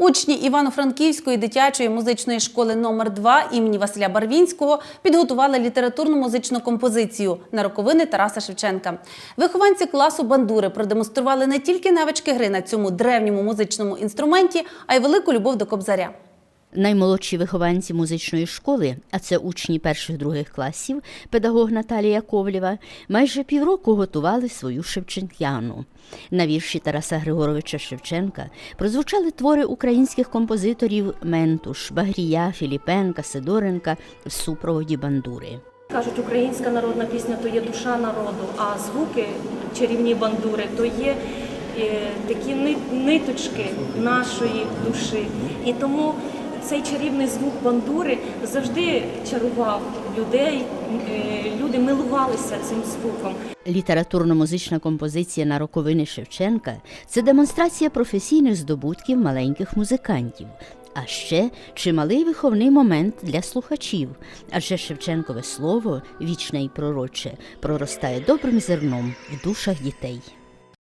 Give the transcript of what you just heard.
Учні Івано-Франківської дитячої музичної школи номер 2 імені Василя Барвінського підготували літературну музичну композицію на роковини Тараса Шевченка. Вихованці класу бандури продемонстрували не тільки навички гри на цьому древньому музичному інструменті, а й велику любов до кобзаря. Наймолодші вихованці музичної школи, а це учні перших других класів, педагог Наталія Ковлєва, майже півроку готували свою шевченкяну. На вірші Тараса Григоровича Шевченка прозвучали твори українських композиторів Ментуш, Багрія, Філіпенка, Сидоренка в супроводі бандури. Кажуть, українська народна пісня то є душа народу, а звуки чарівні бандури то є е, такі ни- ниточки нашої душі. І тому цей чарівний звук бандури завжди чарував людей. Е, Люди милувалися цим звуком. Літературно-музична композиція на роковини Шевченка це демонстрація професійних здобутків маленьких музикантів. А ще чималий виховний момент для слухачів, адже Шевченкове слово, вічне і пророче, проростає добрим зерном в душах дітей.